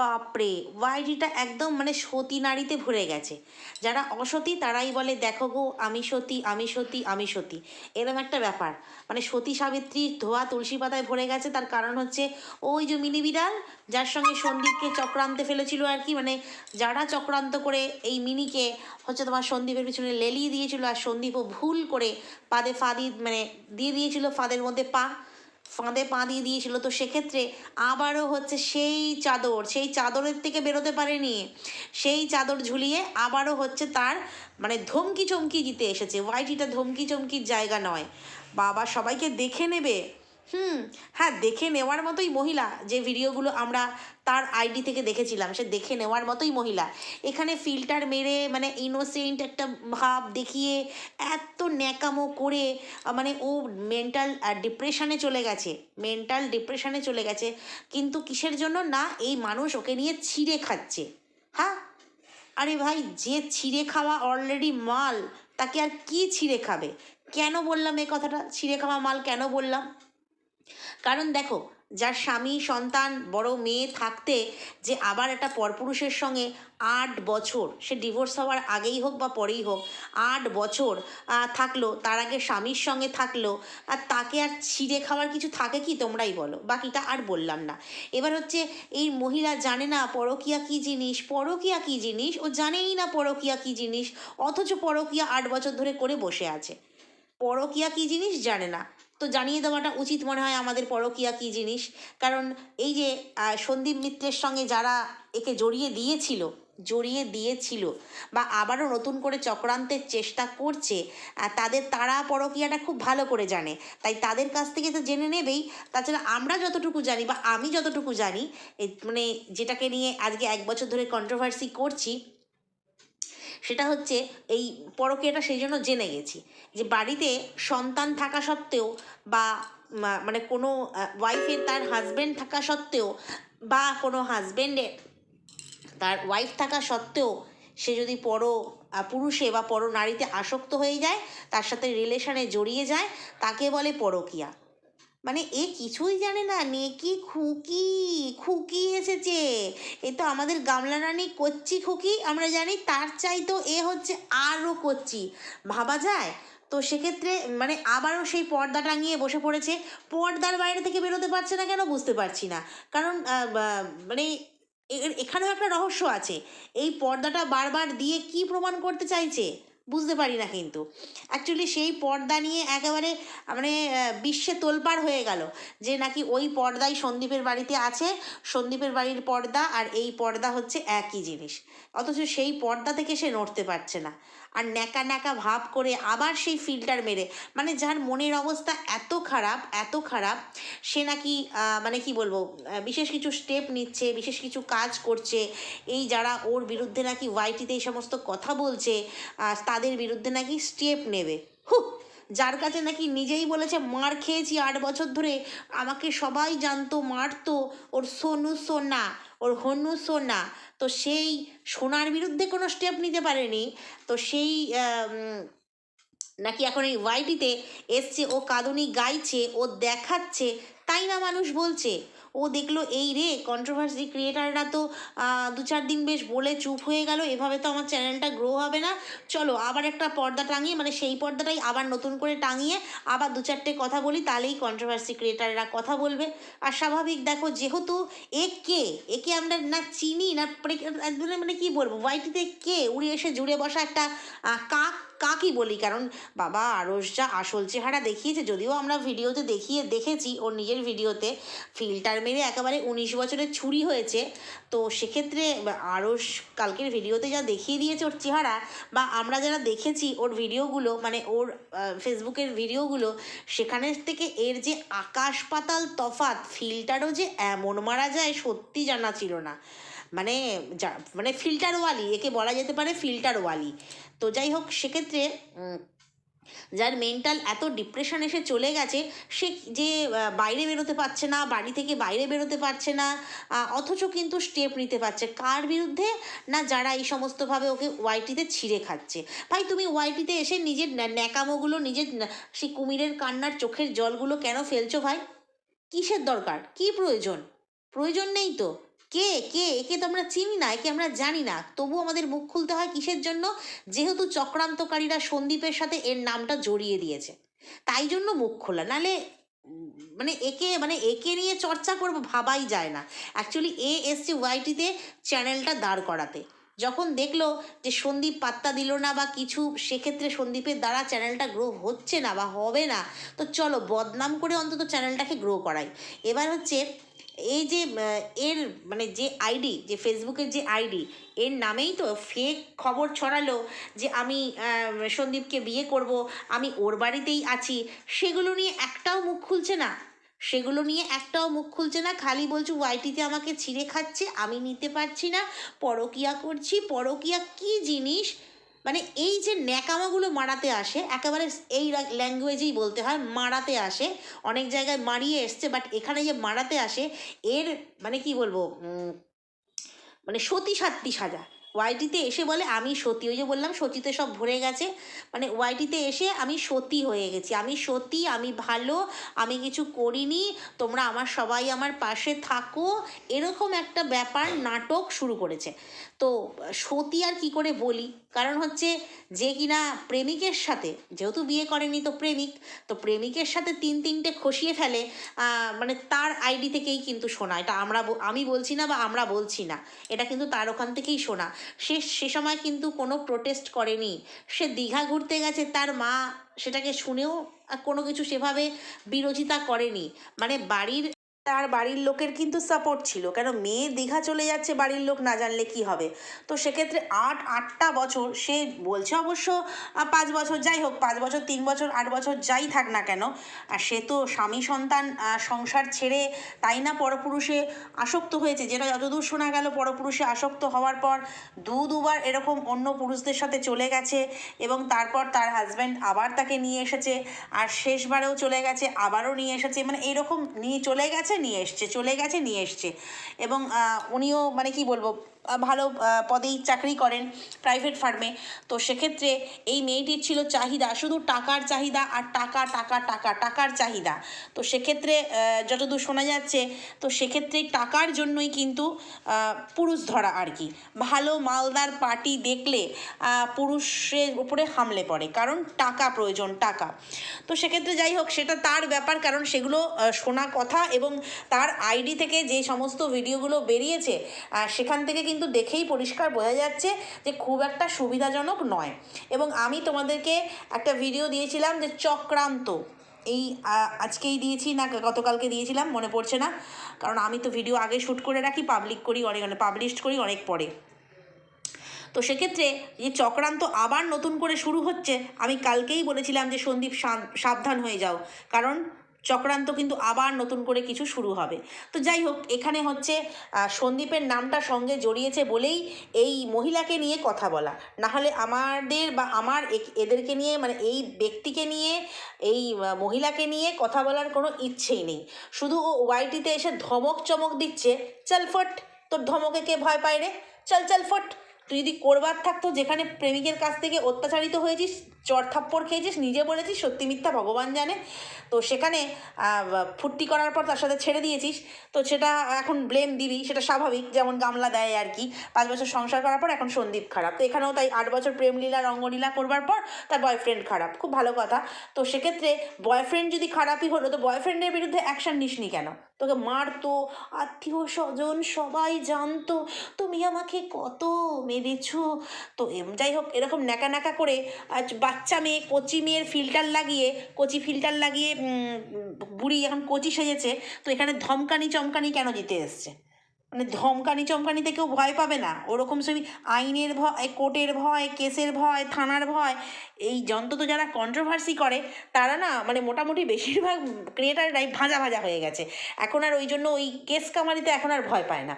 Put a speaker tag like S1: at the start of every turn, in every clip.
S1: বাপরে ওয়াইটিটা একদম মানে সতী নারীতে ভরে গেছে। যারা অসতী তারাই বলে, দেখো গো, আমি সতী আমি সতী আমি সতী। এরম একটা ব্যাপার। মানে সতী সাবিত্রী ধোয়া তুলসী পাতায় ভরে গেছে, তার কারণ হচ্ছে ওই যে মিনি বিড়াল, যার সঙ্গে সন্দীপকে চক্রান্তে ফেলেছিল আর কি মানে যারা চক্রান্ত করে এই মিনিকে হচ্ছে তোমার সন্দীপের পিছনে লেলিয়ে দিয়েছিল, আর সন্দীপও ভুল করে পাদে ফা দিয়ে মানে দিয়ে দিয়েছিল ফাঁদের মধ্যে পা। ফাঁদে পা দিয়ে দিয়েছিল। তো সেক্ষেত্রে আবারও হচ্ছে সেই চাদর, সেই চাদরের থেকে বেরোতে পারেনি। সেই চাদর ঝুলিয়ে আবারও হচ্ছে তার মানে ধমকি চমকি জিতে এসেছে। ওয়াইটিটা ধমকি চমকির জায়গা নয়। বাবা সবাইকে দেখে নেবে হুম হ্যাঁ দেখে নেওয়ার মতোই মহিলা, যে ভিডিওগুলো আমরা তার আইডি থেকে দেখেছিলাম, সে দেখে নেওয়ার মতোই মহিলা। এখানে ফিল্টার মেরে মানে ইনোসেন্ট একটা ভাব দেখিয়ে, এত ন্যাকামো করে মানে ও মেন্টাল ডিপ্রেশনে চলে গেছে মেন্টাল ডিপ্রেশনে চলে গেছে, কিন্তু কিসের জন্য? না, এই মানুষ ওকে নিয়ে ছিঁড়ে খাচ্ছে। হ্যাঁ? আরে ভাই, যে ছিঁড়ে খাওয়া অলরেডি মাল, তাকে আর কি ছিঁড়ে খাবে? কেন বললাম এই কথাটা? ছিঁড়ে খাওয়া মাল কেন বললাম? কারণ দেখো, যার স্বামী, সন্তান, বড় মেয়ে থাকতে যে আবার একটা পরপুরুষের সঙ্গে আট বছর, সে ডিভোর্স হওয়ার আগেই হোক বা পরেই হোক, আট বছর থাকল, তার আগে স্বামীর সঙ্গে থাকল, আর তাকে আর ছিঁড়ে খাওয়ার কিছু থাকে কি তোমরাই বলো? বাকিটা আর বললাম না। এবার হচ্ছে এই মহিলা জানে না পরকিয়া কী জিনিস, পরকিয়া কী জিনিস? ও জানেই না পরকিয়া কী জিনিস, অথচ পরকিয়া আট বছর ধরে করে বসে আছে। পরকিয়া কী জিনিস? জানে না। তো জানিয়ে দেওয়াটা উচিত মনে হয় আমাদের পরকিয়া কী জিনিস। কারণ এই যে সন্দীপ মিত্রের সঙ্গে যারা একে জড়িয়ে দিয়েছিল জড়িয়ে দিয়েছিল বা আবারও নতুন করে চক্রান্তের চেষ্টা করছে তাদের তারা পরকিয়াটা খুব ভালো করে জানে। তাই তাদের কাছ থেকে তো জেনে নেবেই। তাছাড়া আমরা যতটুকু জানি বা আমি যতটুকু জানি মানে যেটাকে নিয়ে আজকে এক বছর ধরে কন্ট্রোভার্সি করছি সেটা হচ্ছে এই পরকীয়াটা সেই জন্য জেনে গেছি যে বাড়িতে সন্তান থাকা সত্ত্বেও বা মানে কোনো ওয়াইফের তার হাজব্যান্ড থাকা সত্ত্বেও বা কোনো হাজব্যান্ডের তার ওয়াইফ থাকা সত্ত্বেও সে যদি পর পুরুষে বা পর নারীতে আসক্ত হয়ে যায়, তার সাথে রিলেশনে জড়িয়ে যায়, তাকে বলে পরকীয়া। মানে এ কিছুই জানে না, নেকি খুকি খুকি এসেছে। এ তো আমাদের গামলা রানী কচ্ছি খুকি, আমরা জানি তার চাই তো এ হচ্ছে আরও কচ্ছি ভাবা যায়? তো সেক্ষেত্রে মানে আবারও সেই পর্দা টাঙিয়ে বসে পড়েছে। পর্দার বাইরে থেকে বেরোতে পারছে না কেন বুঝতে পারছি না। কারণ মানে এখানেও একটা রহস্য আছে। এই পর্দাটা বারবার দিয়ে কি প্রমাণ করতে চাইছে? বুঝতে পারি না কিন্তু। অ্যাকচুয়ালি সেই পর্দা নিয়ে একেবারে মানে বিশ্বে তোলপাড় হয়ে গেল যে নাকি ওই পর্দাই সন্দীপের বাড়িতে আছে সন্দীপের বাড়ির পর্দা আর এই পর্দা হচ্ছে একই জিনিস। অথচ সেই পর্দা থেকে সে নড়তে পারছে না। আর ন্যাকা ন্যাকা ভাব করে আবার সেই ফিল্টার মেরে মানে যার মনের অবস্থা এত খারাপ এত খারাপ সে নাকি মানে কি বলব বিশেষ কিছু স্টেপ নিচ্ছে বিশেষ কিছু কাজ করছে এই যারা ওর বিরুদ্ধে নাকি ওয়াইটিতে এই সমস্ত কথা বলছে আহ, তাদের বিরুদ্ধে নাকি স্টেপ নেবে। হুহ, যার কাছে নাকি নিজেই বলেছে, মার খেয়েছি আট বছর ধরে, আমাকে সবাই জানতো, মারতো, ওর সোনু সোনা, ওর হনু সোনা। তো সেই সোনার বিরুদ্ধে কোনো স্টেপ নিতে পারেনি। তো সেই নাকি এখন এই ওয়াইটিতে এসছে, ও কাঁদুনি গাইছে, ও দেখাচ্ছে, তাই না মানুষ বলছে? ও দেখল এই রে কন্ট্রোভার্সি ক্রিয়েটাররা তো দু চার দিন বেশ বলে চুপ হয়ে গেল এভাবে তো আমার চ্যানেলটা গ্রো হবে না। চলো আবার একটা পর্দা টাঙিয়ে মানে সেই পর্দাটাই আবার নতুন করে টাঙিয়ে আবার দু চারটে কথা বলি তাহলেই কন্ট্রোভার্সি ক্রিয়েটাররা কথা বলবে। আর স্বাভাবিক দেখো যেহেতু এ কে? একে আমরা না চিনি না মানে কি বলব? ওয়াইটিতে কে? উড়ে এসে জুড়ে বসা একটা আহ, কাকই বলি, কারণ বাবা আরস যা আসল চেহারা দেখিয়েছে, যদিও আমরা ভিডিওতে দেখিয়ে, দেখেছি, ওর নিজের ভিডিওতে ফিল্টার মেরে একেবারে উনিশ বছরের ছুরি হয়েছে। তো সেক্ষেত্রে আরস কালকের ভিডিওতে যা দেখিয়ে দিয়েছে ওর চেহারা বা আমরা যারা দেখেছি ওর ভিডিওগুলো মানে ওর ফেসবুকের ভিডিওগুলো, সেখানে থেকে এর যে আকাশ পাতাল তফাত ফিল্টারও যে এমন মারা যায়, সত্যি জানা ছিল না। মানে যা মানে ফিল্টারওয়ালি একে বলা যেতে পারে ফিল্টারওয়ালি তো যাই হোক, সেক্ষেত্রে যার মেন্টাল এত ডিপ্রেশন এসে চলে গেছে, সে যে বাইরে বেরোতে পারছে না, বাড়ি থেকে বাইরে বেরোতে পারছে না অথচ কিন্তু স্টেপ নিতে পারছে। কার বিরুদ্ধে? না যারা এই সমস্তভাবে ওকে ওয়াইটিতে ছিঁড়ে খাচ্ছে। ভাই, তুমি ওয়াইটিতে এসে নিজের ন্যা- ন্যাকামোগুলো, নিজের সেই কুমিরের কান্নার চোখের জলগুলো কেন ফেলছো ভাই? কিসের দরকার? কি প্রয়োজন? প্রয়োজন নেই তো। কে কে? একে তো আমরা চিনি না, একে আমরা জানি না। তবু আমাদের মুখ খুলতে হয় কিসের জন্য? যেহেতু চক্রান্তকারীরা সন্দীপের সাথে এর নামটা জড়িয়ে দিয়েছে। তাই জন্য মুখ খোলা। নালে মানে একে মানে একে নিয়ে চর্চা করব ভাবাই যায় না। অ্যাকচুয়ালি এ এসছে ওয়াইটিতে চ্যানেলটা দাঁড় করাতে। যখন দেখল যে সন্দীপ পাত্তা দিল না বা কিছু, সেক্ষেত্রে সন্দীপের দ্বারা চ্যানেলটা গ্রো হচ্ছে না বা হবে না, তো চলো বদনাম করে অন্তত চ্যানেলটাকে গ্রো করাই। এবার হচ্ছে এই যে এর মানে যে আইডি যে ফেসবুকের যে আইডি এর নামেই তো ফেক খবর ছড়ালো যে আমি সন্দীপকে বিয়ে করব, আমি ওর বাড়িতেই আছি। সেগুলো নিয়ে একটাও মুখ খুলছে না। সেগুলো নিয়ে একটাও মুখ খুলছে না। খালি বলছে ওয়াইটিতে আমাকে ছিঁড়ে খাচ্ছে, আমি নিতে পারছি না। পরকিয়া করছি, পরকিয়া কি জিনিস? মানে এই যে ন্যাকামাগুলো মারাতে আসে, একেবারে এই ল্যাঙ্গুয়েজেই বলতে হয়, মারাতে আসে। অনেক জায়গায় মারিয়ে এসছে, বাট এখানে যে মারাতে আসে, এর মানে কি বলব মানে সতী সাত্তি সাজা। ওয়াইটিতে এসে বলে, আমি সতী, ওই যে বললাম, সতীতে সব ভরে গেছে। মানে ওয়াইটিতে এসে আমি সতী হয়ে গেছি। আমি সতী, আমি ভালো, আমি কিছু করিনি, তোমরা আমার সবাই আমার পাশে থাকো। এরকম একটা ব্যাপার, নাটক শুরু করেছে। তো, সতী আর কি করে বলি? কারণ হচ্ছে যে কিনা প্রেমিকের সাথে, যেহেতু বিয়ে করেনি তো প্রেমিক, তো প্রেমিকের সাথে তিন তিনটে খসিয়ে ফেলে মানে তার আইডি থেকেই কিন্তু শোনা এটা আমরা আমি বলছি না বা আমরা বলছি না, এটা কিন্তু তার ওখান থেকেই শোনা সে সে সময় কিন্তু কোনো প্রোটেস্ট করেনি। সে দীঘা ঘুরতে গেছে, তার মা সেটাকে শুনেও কোনো কিছু সেভাবে বিরোধিতা করেনি। মানে বাড়ির তার বাড়ির লোকের কিন্তু সাপোর্ট ছিল। কেন? মেয়ে দীঘা চলে যাচ্ছে বাড়ির লোক না জানলে কি হবে? তো সেক্ষেত্রে আট, আটটা বছর সে বলছে অবশ্য পাঁচ বছর যাই হোক, পাঁচ বছর, তিন বছর, আট বছর যাই থাক না কেন, আর সে তো স্বামী, সন্তান সংসার ছেড়ে তাই না পরপুরুষে আসক্ত হয়েছে? যেটা যতদূর শোনা গেল, পরপুরুষে আসক্ত হওয়ার পর দু, দুবার এরকম অন্য পুরুষদের সাথে চলে গেছে এবং তারপর তার হাজব্যান্ড আবার তাকে নিয়ে এসেছে, আর শেষবারেও চলে গেছে, আবারও নিয়ে এসেছে মানে এরকম নিয়ে চলে গেছে নিয়ে এসছে চলে গেছে নিয়ে এসছে। এবং উনিও মানে কি বলব ভালো পদেই চাকরি করেন প্রাইভেট ফার্মে তো সেক্ষেত্রে এই মেয়েটির ছিল চাহিদা, শুধু টাকার চাহিদা আর টাকা টাকা টাকা, টাকার চাহিদা। তো সেক্ষেত্রে যতদূর শোনা যাচ্ছে, তো সেক্ষেত্রে টাকার জন্যই কিন্তু পুরুষ ধরা আর কি। ভালো মালদার পার্টি দেখলে পুরুষের উপরে হামলে পড়ে, কারণ টাকা প্রয়োজন, টাকা। তো সেক্ষেত্রে যাই হোক, সেটা তার ব্যাপার, কারণ সেগুলো শোনা কথা এবং তার আইডি থেকে যে সমস্ত ভিডিওগুলো বেরিয়েছে সেখান থেকে কিন্তু দেখেই পরিষ্কার বোঝা যাচ্ছে যে খুব একটা সুবিধাজনক নয়। এবং আমি তোমাদেরকে একটা ভিডিও দিয়েছিলাম যে চক্রান্ত। এই আজকেই দিয়েছি না, গতকালকে দিয়েছিলাম, মনে পড়ছে না। কারণ আমি তো ভিডিও আগে শ্যুট করে রাখি পাবলিক করি অনেক অনেক পাবলিশ করি অনেক পরে। তো সেক্ষেত্রে যে চক্রান্ত আবার নতুন করে শুরু হচ্ছে, আমি কালকেই বলেছিলাম যে সন্দীপ সাবধান হয়ে যাও। কারণ চক্রান্ত কিন্তু আবার নতুন করে কিছু শুরু হবে। তো যাই হোক, এখানে হচ্ছে সন্দীপের নামটা সঙ্গে জড়িয়েছে বলেই এই মহিলাকে নিয়ে কথা বলা। না হলে আমাদের বা আমার এদেরকে নিয়ে মানে এই ব্যক্তিকে নিয়ে, এই মহিলাকে নিয়ে কথা বলার কোনো ইচ্ছেই নেই। শুধু ও ওয়াইটিতে এসে ধমক চমক দিচ্ছে, চল ফট, তোর ধমকে কে ভয় পায় রে? চল চল ফট। তুই যদি করবার থাকতো, যেখানে প্রেমিকের কাছ থেকে অত্যাচারিত হয়েছিস, চর থাপ্পড় খেয়েছিস, নিজে বলেছিস সত্যি মিথ্যা ভগবান জানে। তো সেখানে ফুর্তি করার পর তার সাথে ছেড়ে দিয়েছিস। তো সেটা এখন ব্লেম দিবি, সেটা স্বাভাবিক, যেমন গামলা দেয় আর কি। পাঁচ বছর সংসার করার পর এখন সন্দীপ খারাপ। তো এখানেও তাই আট বছর প্রেমলীলা, রঙ্গলীলা করবার পর তার বয়ফ্রেন্ড খারাপ। খুব ভালো কথা। তো সেক্ষেত্রে বয়ফ্রেন্ড যদি খারাপই হলো, তো বয়ফ্রেন্ডের বিরুদ্ধে অ্যাকশন নিসনি কেন? তোকে মারতো আত্মীয় স্বজন সবাই জানতো, তুমি আমাকে কত মেরেছো তো যাই হোক, এরকম ন্যাকা ন্যাকা করে আজ বাচ্চা মেয়ে কচি মেয়ের ফিল্টার লাগিয়ে, কচি ফিল্টার লাগিয়ে বুড়ি এখন কচি সেজেছে, তো এখানে ধমকানি চমকানি কেন দিতে এসছে? মানে ধমকানি চমকানিতে কেউ ভয় পাবে না। ওরকম সবই আইনের ভয় কোর্টের ভয়, কেসের ভয়, থানার ভয়, এই যন্ত্র তো যারা কন্ট্রোভার্সি করে, তারা না মানে মোটামুটি বেশিরভাগ ক্রিয়েটাররাই ভাজা ভাজা হয়ে গেছে। এখন আর ওই জন্য ওই কেস কামারিতে এখন আর ভয় পায় না।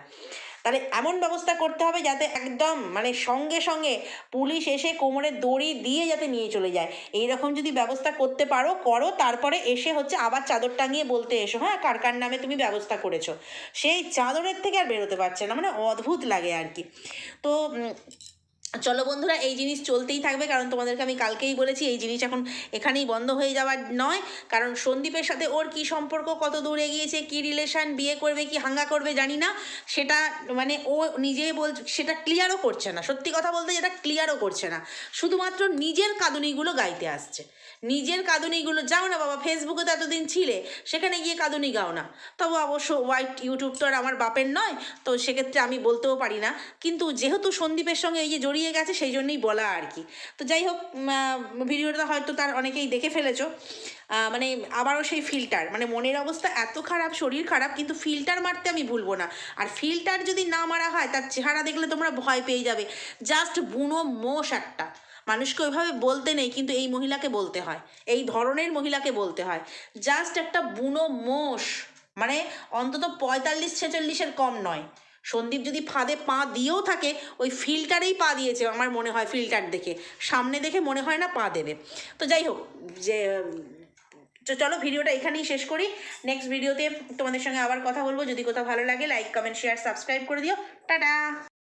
S1: তাহলে এমন ব্যবস্থা করতে হবে যাতে একদম মানে সঙ্গে সঙ্গে পুলিশ এসে কোমরে দড়ি দিয়ে যাতে নিয়ে চলে যায়। এই রকম যদি ব্যবস্থা করতে পারো, করো। তারপরে এসে হচ্ছে আবার চাদর টাঙিয়ে বলতে এসো হ্যাঁ কার কার নামে তুমি ব্যবস্থা করেছ। সেই চাদরের থেকে আর বেরোতে পারছে না মানে অদ্ভুত লাগে আর কি। তো চলো বন্ধুরা, এই জিনিস চলতেই থাকবে, কারণ তোমাদেরকে আমি কালকেই বলেছি, এই জিনিস এখন এখানেই বন্ধ হয়ে যাওয়ার নয়। কারণ সন্দীপের সাথে ওর কি সম্পর্ক, কত দূর এগিয়েছে, কি রিলেশন বিয়ে করবে, কি হাঙ্গা করবে জানি না। সেটা মানে ও নিজেই বল সেটা ক্লিয়ারও করছে না। সত্যি কথা বলতে যেটা ক্লিয়ারও করছে না। শুধুমাত্র নিজের কাঁদুনিগুলো গাইতে আসছে। নিজের কাঁদুনিগুলো, যাও না বাবা ফেসবুকে তো এতদিন ছিলে, সেখানে গিয়ে কাঁদুনি গাও না। তবু অবশ্য হোয়াইট ইউটিউব তো আর আমার বাপের নয়, তো সেক্ষেত্রে আমি বলতেও পারি না। কিন্তু যেহেতু সন্দীপের সঙ্গে এই যে জড়িয়ে গেছে, সেই জন্যই বলা আর কি। তো যাই হোক ভিডিওটা হয়তো তার অনেকেই দেখে ফেলেছো। মানে আবারও সেই ফিল্টার মানে মনের অবস্থা এত খারাপ, শরীর খারাপ, কিন্তু ফিল্টার মারতে আমি ভুলবো না। আর ফিল্টার যদি না মারা হয়, তার চেহারা দেখলে তোমরা ভয় পেয়ে যাবে। জাস্ট বুনো মোষ একটা। মানুষকে ওইভাবে বলতে নেই, কিন্তু এই মহিলাকে বলতে হয়। এই ধরনের মহিলাকে বলতে হয়। জাস্ট একটা বুনো মোষ। মানে অন্তত পঁয়তাল্লিশ ছেচল্লিশের কম নয়। সন্দীপ যদি ফাঁদে পা দিয়েও থাকে, ওই ফিল্টারেই পা দিয়েছে আমার মনে হয় ফিল্টার দেখে। সামনে দেখে মনে হয় না পা দেবে। তো যাই হোক, যে, তো চলো ভিডিওটা এখানেই শেষ করি। নেক্সট ভিডিওতে তোমাদের সঙ্গে আবার কথা বলব। যদি কোথাও ভালো লাগে লাইক কমেন্ট শেয়ার সাবস্ক্রাইব করে দিও। টাটা!